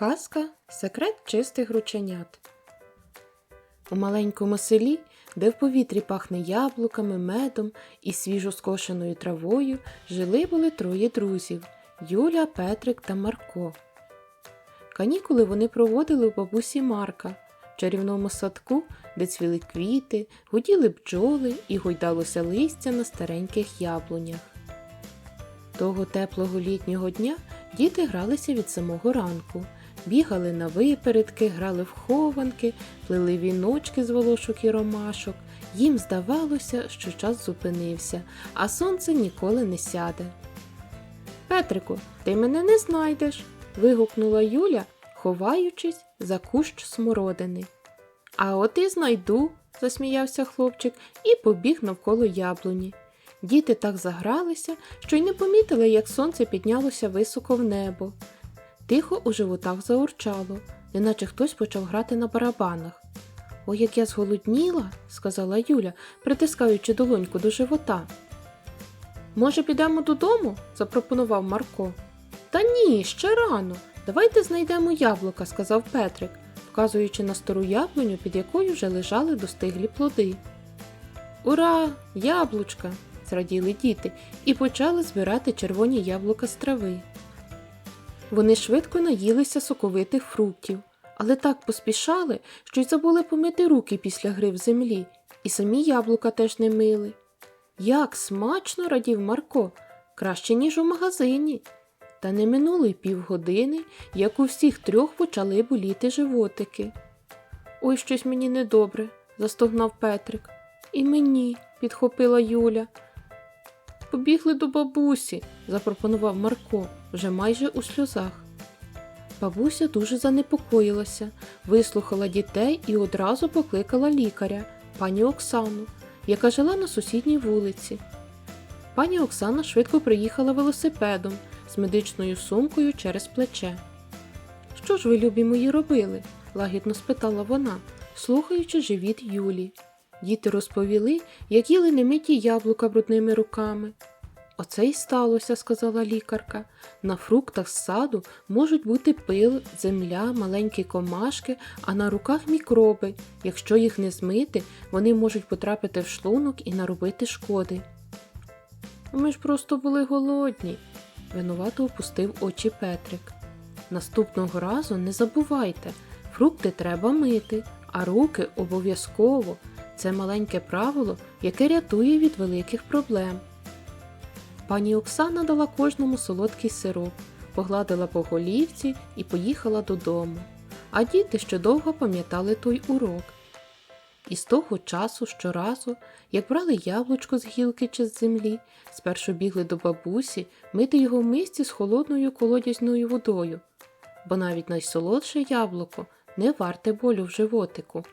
Казка Секрет чистих рученят. У маленькому селі, де в повітрі пахне яблуками, медом і свіжо скошеною травою, жили були троє друзів Юля, Петрик та Марко. Канікули вони проводили у бабусі Марка в чарівному садку, де цвіли квіти, гуділи бджоли і гойдалося листя на стареньких яблунях. Того теплого літнього дня діти гралися від самого ранку, бігали на випередки, грали в хованки, плели віночки з волошок і ромашок. Їм здавалося, що час зупинився, а сонце ніколи не сяде. Петрику, ти мене не знайдеш. вигукнула Юля, ховаючись за кущ смородини. А от і знайду, засміявся хлопчик і побіг навколо яблуні. Діти так загралися, що й не помітили, як сонце піднялося високо в небо. Тихо у животах заурчало, неначе хтось почав грати на барабанах. Ой, як я зголодніла, сказала Юля, притискаючи долоньку до живота. Може, підемо додому? запропонував Марко. Та ні, ще рано. Давайте знайдемо яблука, сказав Петрик, вказуючи на стару яблуню, під якою вже лежали достиглі плоди. Ура, яблучка! зраділи діти і почали збирати червоні яблука з трави. Вони швидко наїлися соковитих фруктів, але так поспішали, що й забули помити руки після гри в землі, і самі яблука теж не мили. Як смачно радів Марко, краще, ніж у магазині. Та не минуло й півгодини, як у всіх трьох почали боліти животики. Ой, щось мені недобре, застогнав Петрик. І мені, підхопила Юля. Побігли до бабусі, запропонував Марко, вже майже у сльозах. Бабуся дуже занепокоїлася, вислухала дітей і одразу покликала лікаря, пані Оксану, яка жила на сусідній вулиці. Пані Оксана швидко приїхала велосипедом з медичною сумкою через плече. Що ж ви, любі мої, робили? лагідно спитала вона, слухаючи живіт Юлі. Діти розповіли, як їли немиті яблука брудними руками. Оце й сталося, сказала лікарка. На фруктах з саду можуть бути пил, земля, маленькі комашки, а на руках мікроби. Якщо їх не змити, вони можуть потрапити в шлунок і наробити шкоди. Ми ж просто були голодні, винувато опустив очі Петрик. Наступного разу не забувайте, фрукти треба мити, а руки обов'язково. Це маленьке правило, яке рятує від великих проблем. Пані Оксана дала кожному солодкий сироп, погладила по голівці і поїхала додому. А діти ще довго пам'ятали той урок. І з того часу щоразу, як брали яблучко з гілки чи з землі, спершу бігли до бабусі мити його в мисці з холодною колодязною водою, бо навіть найсолодше яблуко не варте болю в животику.